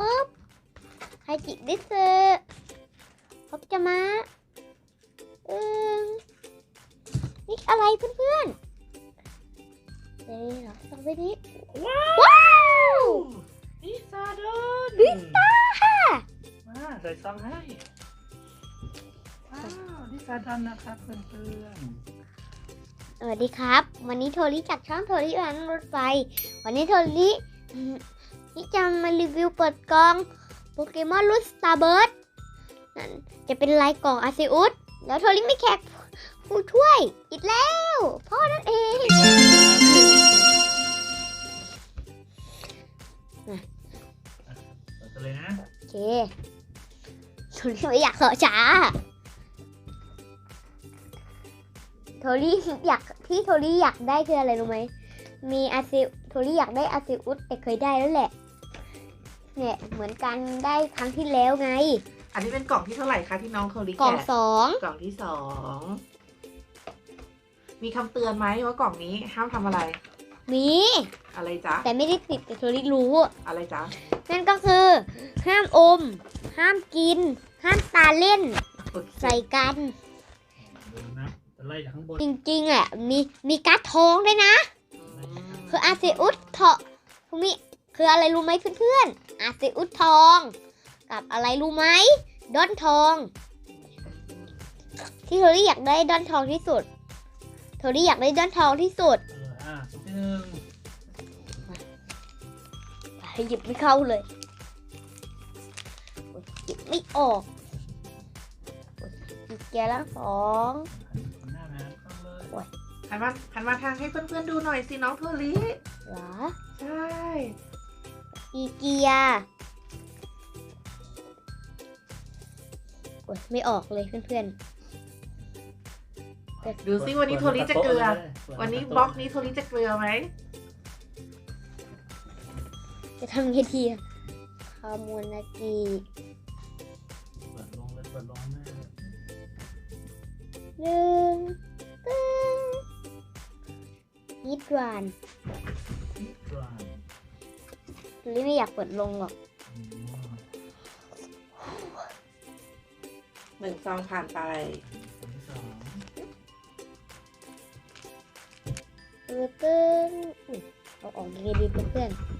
ป๊บไฮจิดิสพบจะมาเออนี่อะไรเพื่อนๆเดี๋ยวเราส่งไปนี้ว้าวลิซาดอนลิซ่าค่ะมาใส่ซองให้ว้าวลิซาดอนนะครับเพื่อนสวัสดีครับ วันนี้โทริจากช่องโทริร้านรถไฟ วันนี้โทริอืม นี่จะมารีวิวเปิดกล่องโปเกมอนรุ่นสตาร์เบิร์ดนั่นจะเป็นลายกล่องอาซิอุสแล้วโทริไม่แขกผู้ช่วยอีกแล้ว พ่อนั่นเองๆเปิดกันเลยนะโอเคโทริไม่อยากเขอช้าโทริอยากที่โทริอยากได้คืออะไรรู้ไหมมีอาซิโทริอยากได้อาซิอุสแต่เคยได้แล้วแหละ เนี่ยเหมือนกันได้ครั้งที่แล้วไง อันนี้เป็นกล่องที่เท่าไหร่คะที่น้องโทริกล่องแกะสองกล่องที่สอง มีคำเตือนไหมว่ากล่องนี้ห้ามทำอะไร มีอะไรจ๊ะ แต่ไม่ได้ติดแต่โทริรู้ อะไรจ๊ะ นั่นก็คือ ห้ามอม ห้ามกิน ห้ามตาเล่นใส่กันดูนะจะไล่จากข้างบนจริงๆอะมีมีการ์ดทองด้วยนะคืออาเซอุสทอมี คืออะไรรู้ไหมเพื่อนๆอาเซอุสทอง กับอะไรรู้ไหมดอนทอง ที่เธอรี่อยากได้ดอนทองที่สุดเธอรี่อยากได้ดอนทองที่สุดเอออะสุดที่หนึ่งหยิบไม่เข้าเลยหยิบไม่ออกอีกแกละสองหน้าน้ำเข้าเลยหันมาหันมาทางให้เพื่อนๆดูหน่อยสิน้องโทริเหรอ ใช่ อีเกียโอ๊ยไม่ออกเลยเพื่อนดูซิวันนี้โทริจะเกลือ วันนี้บล็อกนี้โทริจะเกลือไหมๆ จะทำไงดีอะคามูนากิเปิดลงเลยเปิดลงแม่หนึ่งตึ้งนิดหวานกลาง ลิไม่อยากเปิดลงหรอกอืมหนึ่งซองผ่านไปอันที่สองเออตึ้งอุ๊ยเอาออกยังไงดีเพื่อนๆ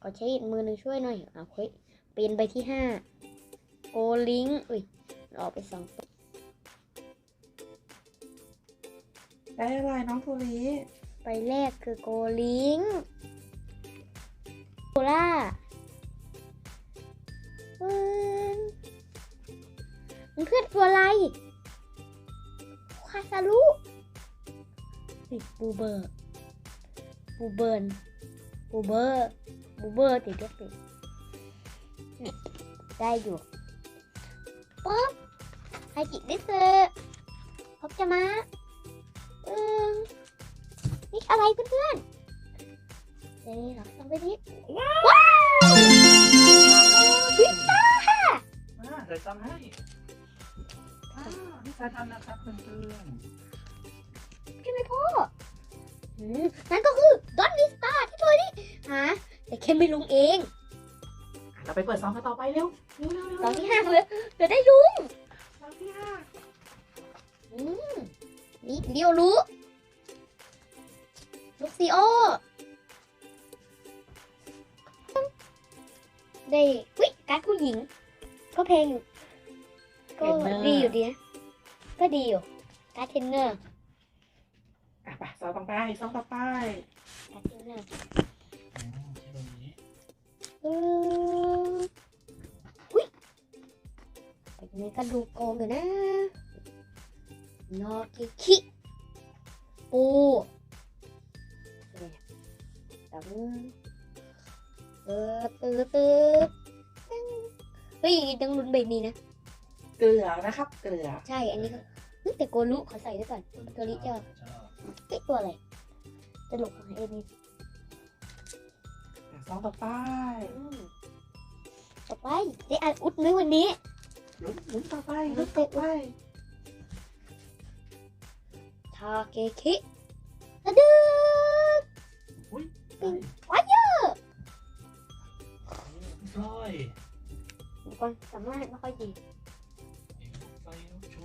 ขอใช้อีกมือหนึ่งช่วยหน่อยเอาเฮ้ยเป็นไปที่ห้าโกลิงอุ้ยมันออกไปสองตัวได้อะไรน้องโทริ ไปแรกคือโกลิงโคล่าเพื่อนมันเพื่อนตัวอะไรคาซารุติดบูเบอร์บูเบิร์นบูเบอร์บูเบอร์ติดด้วยติดเนี่ยได้อยู่ป๊อปไฮจิได้เซอร์พบจะมาเออ นี่อะไรเพื่อนๆเดี๋ยวเราส่งไปที่ว้าวพิซซ่ามาใส่ซองให้ว้าวลิซาดอนนะครับเพื่อนใช่ไหมพ่ออืมนั่นก็คือดอนวิสตาที่เธอนี่หาแต่แค่ไม่ลงเองเราไปเปิดซองกันต่อไปเร็วเร็วเร็วเร็วตอนที่ห้าเลยเดี๋ยวได้ลุงซองที่ห้าอืมนี่เดียวรู้ลูก ซีโอได้วิการดผู้หญิง ก็เพลงอยู่ ก็ดีอยู่ดีนะก็ดีอยู่ การ์ดเทรนเนอร์อะไปซองต่อไปซองต่อไปการ์ดเทรนเนอร์ๆอ๋อใช่ตรงนี้เอออุ้ยแบบนี้ก็ดูโกงอยู่นะนอกิคิปูเนี่ย ตังเออตื้อตื้อตึ้งเฮ้ยต้องลุ้นใบนี้นะเกลือนะครับ เกลือใช่อันนี้ก็เฮ้ยแต่โกลุขอใส่ด้วยก่อนตัวนี้จะชอบเฮ้ยตัวอะไรตลกของเอ็นี่อะซองต่อไปต่อไปได้อ่านอุดไหมวันนี้ลุ้นลุ้นต่อไปลุ้นต่อไปทาเกคิอะดึ๊กอุ้ ว้ายเยอะลอยความสามารถไม่ค่อยดีเอกไฟลูกช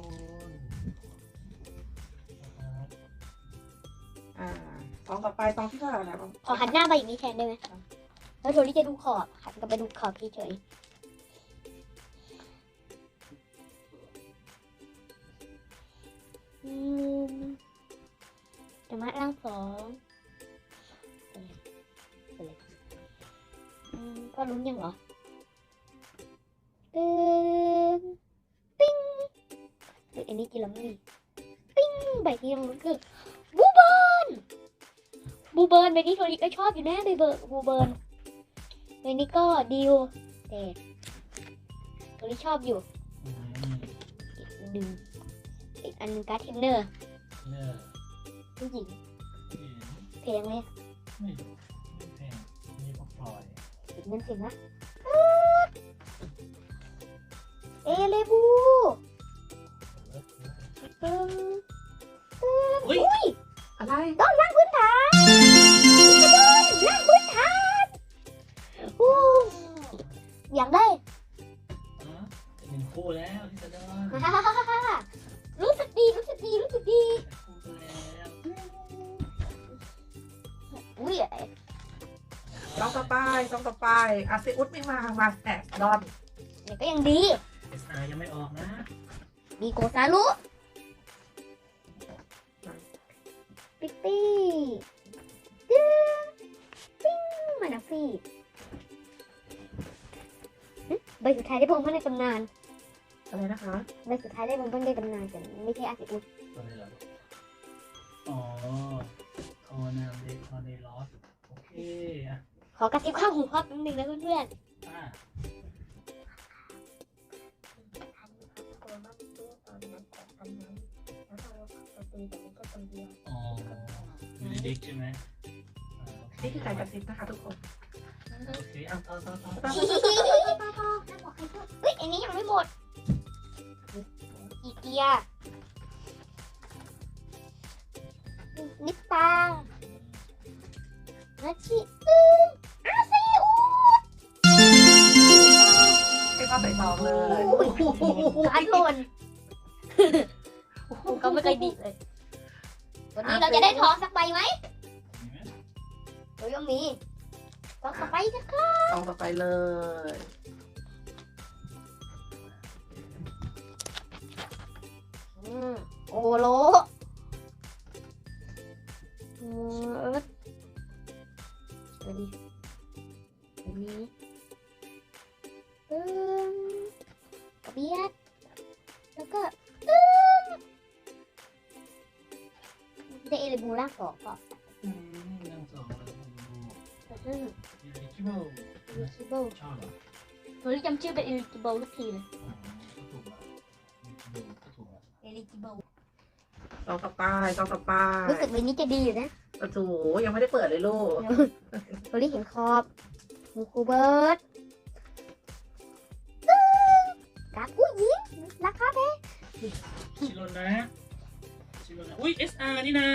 นอ่าซองต่อไปซองที่เท่าไหร่แล้วขอหันหน้าไปอย่างนี้แทนได้ไหมแล้วโทนี่จะดูขอบหันกลับไปดูขอบเฉยๆอืมธรรมะร่างสอง อืมก็ลุ้นยังเหรอตึ้งปิ้งเฮ้ยอันนี้กินแล้วไม่ดีปิ้งใบที่ยังลุ้นคือบูเบิร์นบูเบิร์นใบนี้โทนี่ก็ชอบอยู่แน่เลยเบอร์บูเบิร์นใบนี้ก็ดิวแต่โทนี่ชอบอยู่อืมอีกหนึ่งอีกอันหนึงการ์ดเทนเนอร์เนี่ยผู้หญิงเห็นเพลงเลยไม่รู้ อีกนั่นสินะเอเลบูออตึ้งตึ้งอุ้ยอะไรต้องล่างพื้นฐานกระโดดล่างพื้นฐานอ้อยากได้หนึ่งคู่แล้วที่จะเดิ ไปอาซิอุสไม่มา มาแตกดอนเนี่ยก็ยังดีเอสอายังไม่ออกนะมีโกซารุปิ๊ปปี้ตึ้งปิ้งมานาฟี่หึใบสุดท้ายได้พงเพื่อนในตำนานอะไรนะคะ ใบสุดท้ายได้พงเพื่อนในตำนานแต่ไม่ใช่อาซิอุส ขอกระซิบข้างหูพ่อแป๊บนึงนะเพื่อนอะอ๋ออยู่ในเด็กใช่ไหมอ่าโอเคนี่คือการกระซิบนะคะทุกคนโอเคอะต่อต่อต่อๆเฮ้ยอันนี้ยังไม่หมด อีเกียนิปตานาชิอึมอาใส่ซองเลยการหล่นก็ไม่เคยดีเลย วันนี้เราจะได้ทองสักใบไหมมีไหมเรายังมีทองสักใบสักครับซองต่อไปเลยอืมโอโลอืมเอิร์ธสวัสดีวันนี้ ตึ้งเบียด แล้วก็ตึ้งได้เอลิบูร่าสองก็อืมยังสองเลยดูตึ้ง一番เอลิจิเบิลชอบเหรอหนูจำชื่อเป็นเอลิจิเบิลทุกทีเลยอ๋อก็ถูกละ eligible ก็ถูกละเอลิจิเบิลซองต่อไปซองต่อไปรู้สึกวันนี้จะดีอยู่นะโอ้โหยังไม่ได้เปิดเลยลูกเราได้เห็นขอบมูคูเบิร์ด ชิโรนะชิโรนะ อุ้ย SR นี่นะ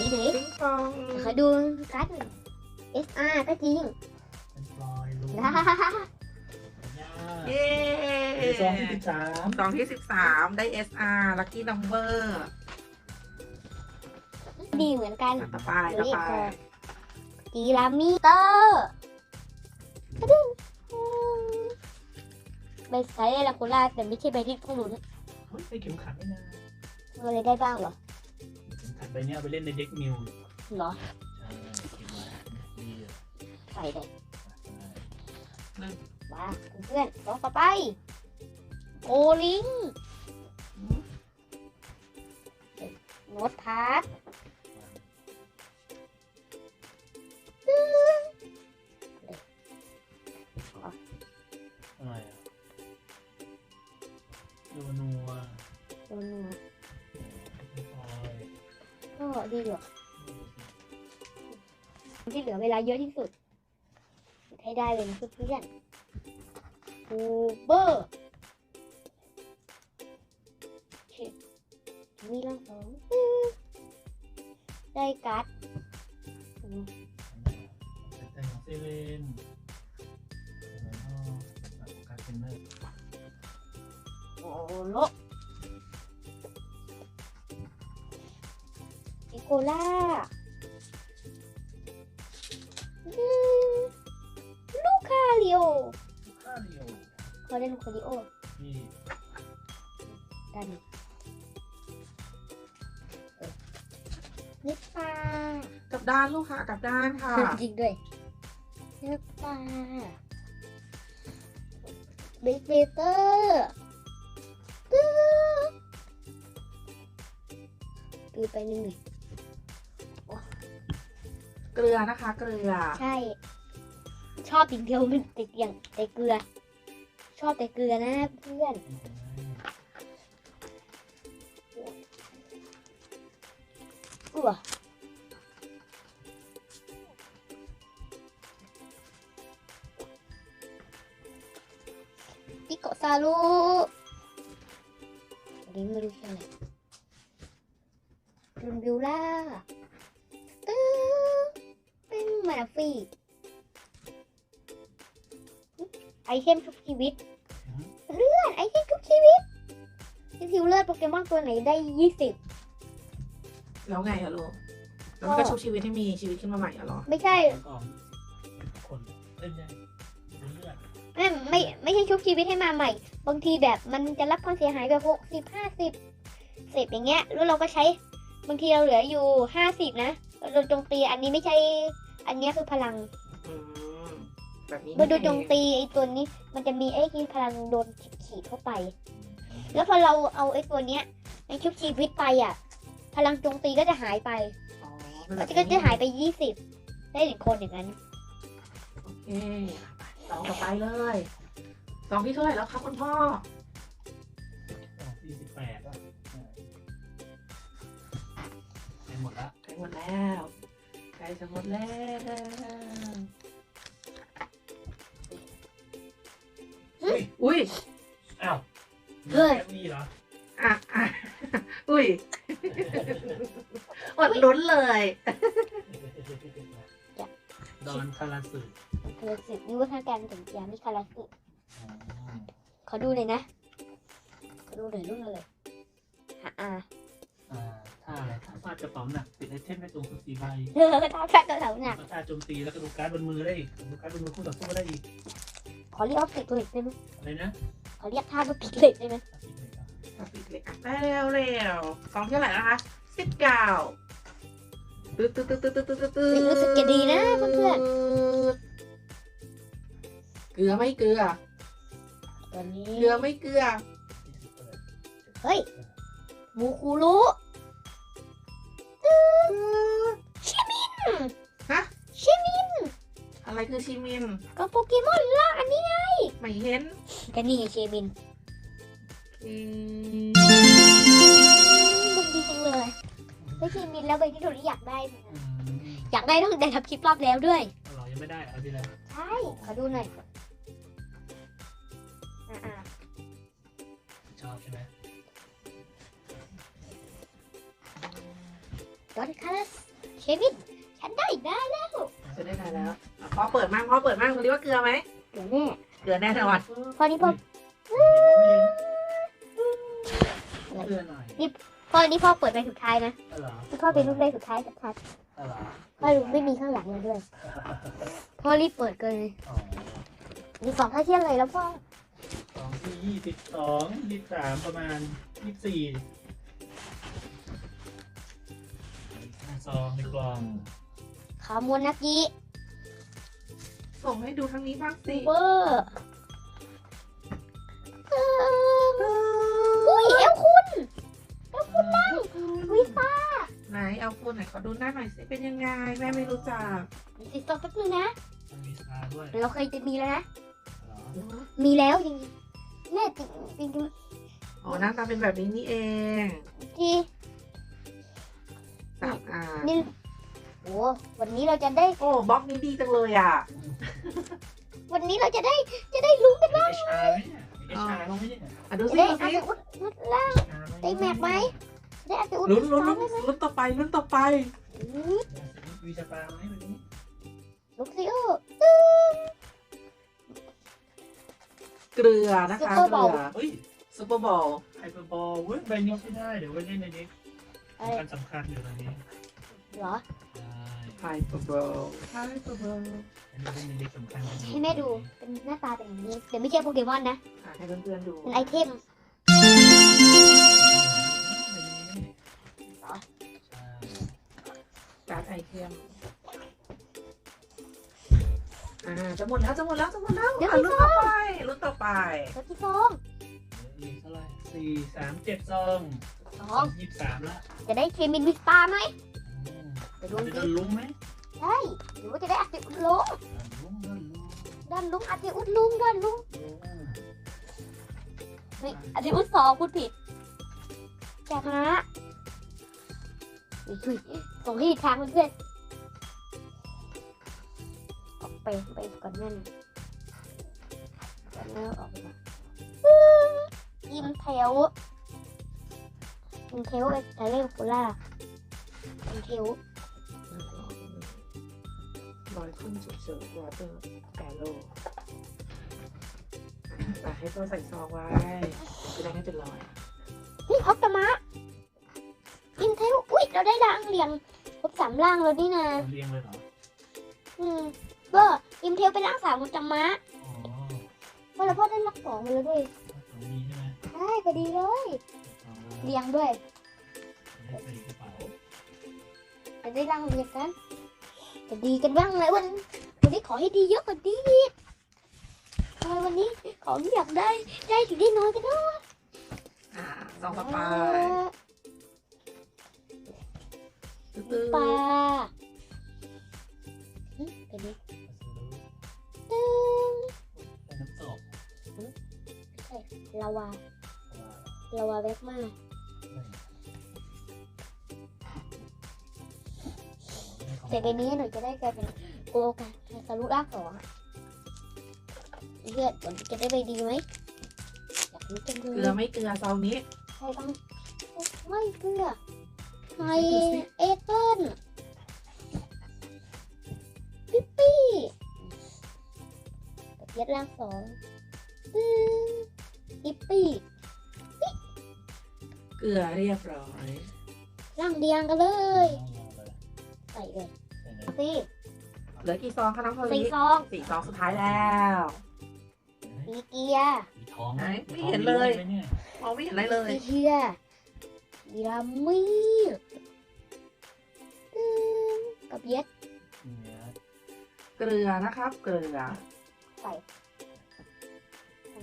นี่เด็กปิงปองขอดูการ์ดหน่อย SR ก็จริงเป็นฟลอยลูกนะเย้ซองที่สิบสามซองที่สิบสามได้ SR Lucky Number ดีเหมือนกันต่อไปต่อไปกีรามิเตอร์กระดึง ใบไซส์ลาโคล่าแต่ไม่ใช่ใบที่ต้องลุ้นเฮ้ยได้เข็มขัดไม่นะอะไรได้บ้างเหรอเข็มขัดใบเนี้ยเอาไปเล่นในเด็กมิวเหรอใช่เข็มไว้ดีอะใส่เลยใช่มาเพื่อนๆต่อไปโอลิงโนตพาร์ท ดีกว่าที่เหลือเวลาเยอะที่สุด ให้ได้เลยนะเพื่อนๆบูเบอร์มีร่างสองได้การ์ด ล่าอืมลูกคาริโอข้าเดียวเขาได้ลูกคาริโอนี่กันนึกปลากลับด้านลูกค่ะกลับด้านค่ะ จริงด้วยนึกปลาบิ๊กเบเตอร์ตื้อตื้อไปนิดหนึ่งเกลือนะคะ เกลือ ใช่ ชอบอย่างเดียวมันติดอย่างแต่เกลือ ชอบแต่เกลือนะเพื่อนอ้วปิโกะซาลูอันนี้ไม่รู้ชื่ออะไรลุนบิวล่า มานาฟี่ไอเทมทุกชีวิต เลื่อนไอเทมทุกชีวิตที่ทิวเลือดโปเกมอนตัวไหนได้ยี่สิบแล้วไงอะลูกแล้วมันก็ชุบชีวิตให้มีชีวิตขึ้นมาใหม่อะเหรอ ไม่ใช่แล้วก็คนเล่นยังเลือดไม่ไม่ไม่ใช่ชุบชีวิตให้มาใหม่ บางทีแบบมันจะรับความเสียหายแบบหกสิบห้าสิบสิบอย่างเงี้ย แล้วเราก็ใช้ บางทีเราเหลืออยู่ห้าสิบนะโดนโจมตีอันนี้ไม่ใช่ อันเนี้ยคือพลังอืมแบบนี้เมื่อโดนโจมตีไอ้ตัวนี้ มันจะมีไอ้ที่พลังโดนขีดเข้าไป แล้วพอเราเอาไอ้ตัวเนี้ยในชุบชีวิตไปอะ พลังโจมตีก็จะหายไปอ๋อก็จะก็จะหายไปยี่สิบได้หนึ่งคนอย่างนั้นโอเคสองต่อไปเลยสองที่เท่าไหร่แล้วครับคุณพ่อ สี่สิบแปดอะไปหมดละใกล้หมดแล้วใกล้ จะหมดแล้วอุ้ยอุ้ยอ้าวเฮ้ยแค่นี้เหรออะอะอุ้ยอดลุ้นเลยดอนคาราสึคาราสึนิวัฒนาการถึงยามิคาราสึขอดูเลยนะ ขอดูหน่อยรุ่นอะไรอะาดกระเป๋าหนักติดไอเทมได้ตรงสี่ใบเออตาแฟกกระเป๋าหนักประาโจมตีแล้วกระดูการ์ดบนมือได้กระดูการ์ดบนมือคู่ต่อสู้ก็ได้อีกขอเรียกผิดเล็กได้ไหมอะไรนะขอเรียกท่าว่าปิดเล็กได้ไหมปิดเล็กได้วเร็วกองเท่าไหร่นะคะสิบเก้าตื้อตื้อตื้อตื้อตื้อตื้อตื้อรู้สึกจะดีนะเพื่อนเกลือไม่เกลือตอนนี้เกลือไม่เกลือ เฮ้ยมูคูรู้ คือชิมินก็โปเกมอนล่าอันนี้ไงไม่เห็นก็นี่ไงชิมินอืมมันดีจังเลยได้ชิมินแล้วใบที่โดนอยากได้มันอือะมอยากได้ต้องได้ทำคลิปรอบแล้วด้วยอร่อยยังไม่ได้เอาดีแล้วใช่ขอดูหน่อยอ่าชอบใช่ไหมดอนคาร์สเชมินฉันได้ได้แล้วจะได้ไหนแล้วอะ พ่อเปิดมั่งพ่อเปิดมั่งคุณรู้ว่าเกลือไหมเดี๋ยวแน่เกลือแน่นอนพอนี้พอเพื่อนหน่อยพอนี้พ่อเปิดไปสุดท้ายนะอ๋อเหรอที่พ่อเป็นรูปเลขสุดท้ายชัดอ๋อเหรอๆพ่อไม่มีข้างหลังเลยด้วยพ่อรีบเปิดเกินเลยอ๋อมีสองเท่าเทียมเลยแล้วพ่อสองที่ยี่สิบสองยี่สิบสามประมาณยี่สิบสี่ซองในกล่องขามวนนักยี ส่งให้ดูทางนี้บ้างสิเบอร์อุ้ยเอลคุณวิซ่าไหนเอาคุณไหนขอดูหน้าหน่อยสิเป็นยังไงแม่ไม่รู้จักติดต่อแป๊บนึงนะมันมีสตาร์ด้วยเราเคยจะมีแล้วนะเหรอมีแล้วจริงๆแน่จริงจริงอ๋อหน้าตาเป็นแบบนี้นี่เองๆที่สามอ่านี่โอ้วันนี้เราจะได้ โอ้บล็อกนี้ดีจังเลยอะวันนี้เราจะได้จะได้ลุ้นกันเอชอาร์ไหมเนี่ยเอชอาร์บ้างไหมเนี่ยอะดูจะสิได้ดูอาสิจจะอุดอุดล่าง ได้แมปไหม ได้อาจจะอุดลุ้นลุ้นซ้อลุ้มนได้ไหมลุ้นต่อไปลุ้นต่อไปอุ๊ยมีสตาร์ไหมวันนี้ลูกซิโอเกลือนะคะเกลือเฮ้ยซุปเปอร์บอลไฮเปอร์บอลเว้ยใบนี้ใช้ได้ เดี๋ยวไว้เล่นในนี้อะไรการสำคัญอยู่ตอนนี้เหรอ ใช่ไฮเปอร์เบิลไฮเปอร์เบิลอันนี้เป็นเด็กสำคัญให้แม่ดูเป็นหน้าตาเป็นอย่างนี้ เดี๋ยวไม่ใช่โปเกมอนนะอะให้เพื่อนๆดูเป็นไอเทมใช่การ์ดไอเทมอ่าจะหมดแล้วจะหมดแล้วจะหมดแล้วเดี๋ยวอะพี่รุ่นต่อไปรุ่นต่อไปตัวที่สองเหลืออีกเท่าไหร่สี่สามเจ็ดซองสองยี่สิบสามละจะได้เคมินวิสตาไหม ดูจะดิโดนลุ้งไหมใช่หรือว่าจะได้อัติอุดลุงลุ้งโดนลุ้งด้านลุงอัติอุดลุงด้านลุ้งเฮ้ยอัติอุดสองพูดผิดแจกนะอุ้ยอุ้ยส่งให้อีกทางเพื่อนออกไปไปก่อนนั่นก่อนเนื้อออกไปอิมเทลอิมเทลเอสเตเลโคล่าอิมเทล รอยขึ้นฉุกเฉินวอเตอร์แอโร่แต่ให้ตัวใส่ซองไว้จะได้ไม่เป็นรอย นี่ออฟตมะอินเทลอุ้ยเราได้ร่างเรียงครบสามร่างแล้วนี่นะ เรียงเลยเหรอ อืมก็อินเทลเป็นร่างสามของตมะอ๋อเพราะเราพ่อได้รักสองมาแล้วด้วยตรงนี้ใช่ไหมใช่พอดีเลย อ๋อเรียงด้วย ได้ใส่กระเป๋า จะได้ร่างเรียงกัน จะดีกันบ้างไหมวันวันนี้ขอให้ดีเยอะกว่านี้อีกทำไมวันนี้ของที่อยากได้ได้ถึงได้น้อยกันเนาะอ่าซองต่อไปเอตื้ออปลาหึเดี๋ยวนี้ตึ้งเป็นน้ำตกลาวาเพราะว่าลาวาแบกมา เสร็จในนี้หนูจะได้กลายเป็นโกโลกาทะลุรากสองอะเลือดผลจะได้ไปดีไหมอยากรู้จังเลเกลือยไม่เกลือซองนี้ ใครต้องไม่เกลือใครเอเปิลปิ๊ปปี้เย็ดร่างสองตึ้งปิ๊ปปี้เกลือเรียบร้อย ร่างเดียงกันเลย ใส่ใส่เลยเลยเอา สิเหลือกี่ซองคะน้องโทสี่ริซองสี่ซองสุดท้ายแล้วมีเกียร์มีท้องไหนไม่เห็นเลยมีท้องไหมเนี่ยมองไม่เห็นอะไรเลยมีเกียร์มีรามีตึ้งกับเย็ดเนี่ยเกลือนะครับ เกลือใส่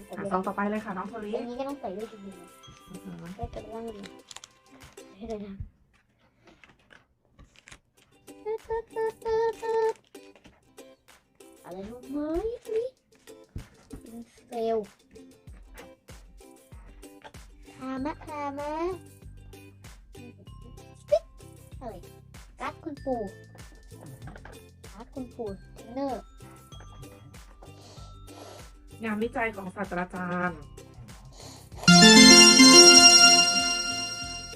ใส่อะเย็ดซองต่อไปเลยค่ะน้องโทริอันนี้ก็ต้องใส่ด้วยจริงๆนะอื้อหือได้เกิดร่างดีให้เลยนะตึ๊ดตึ๊ดตึ๊ดตึ๊ดตึ๊ด อะไรรู้ไหมนี่อินเซลทามะทามะปิ๊กอะไรการ์ดคุณปู่การ์ดคุณปู่เทรนเนอร์งานวิจัยของศาสตราจารย์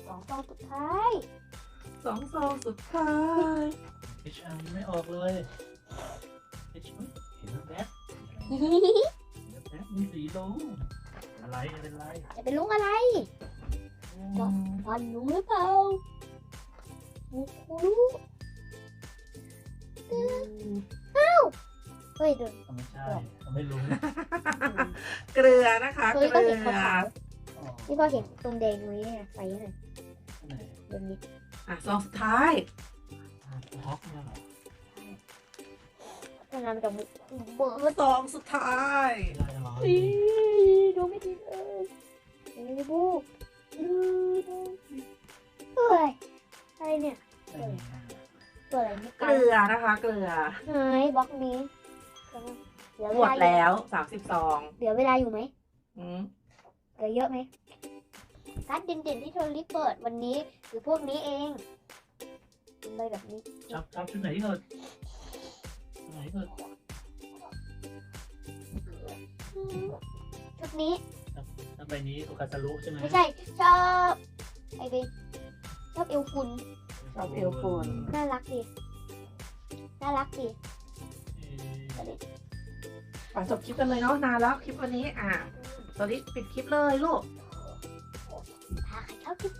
สองซองสุดท้าย สองซองสุดท้ายเอชอาไม่ออกเลยเอชเห็นแล้วแบ๊บเห็นแล้วแบ๊บมีสีลงอะไรเป็นไรจะเป็นลุงอะไรอืมฟันลุงหรือเปล่ามุคุรุเฮ้ยเดินไม่ใช่เขาไม่รู้เกลือนะคะเฮ้เกยก็ลืเห็นขาวอ๋อๆที่พ่อเห็นตรงแดงไว้เนี่ยใส่ให้หน่อยไหนเดี๋ยวนี้ อะซองสุดท้ายฮอกเนี่ยเหรอถ้าน้ำจะเบิร์ดซองสุดท้ายไม่ได้หรออีดูไม่ดีเลยเอ้ยบูดูดูเฮ้ยอะไรเนี่ยไม่มีตัวอะไรไม่เกลือนะคะ เกลือไหนบล็อกนี้เหลือหเวมดลาอยู่แล้วสามสิบซองเหลือเวลาอยู่ไหมอืมเหลือเยอะไหม การ์ดเด่นๆที่โทรลิเปิดวันนี้คือพวกนี้เองเป็นใบแบบนี้ชอบชอบชุดไหนที่สุดชุดไหนที่สุดอืมชุดนี้ถ้าใบนี้โอกาสรุใช่ไหมไม่ใช่ชอบไอเบชอบเอลฟุนชอบเอลฟูนน่ารักดีน่ารักดีเอ่อไปจบคลิปกันเลยเนาะนานแล้วคลิปวันนี้อะตอนนี้ปิดคลิปเลยลูก ถ้า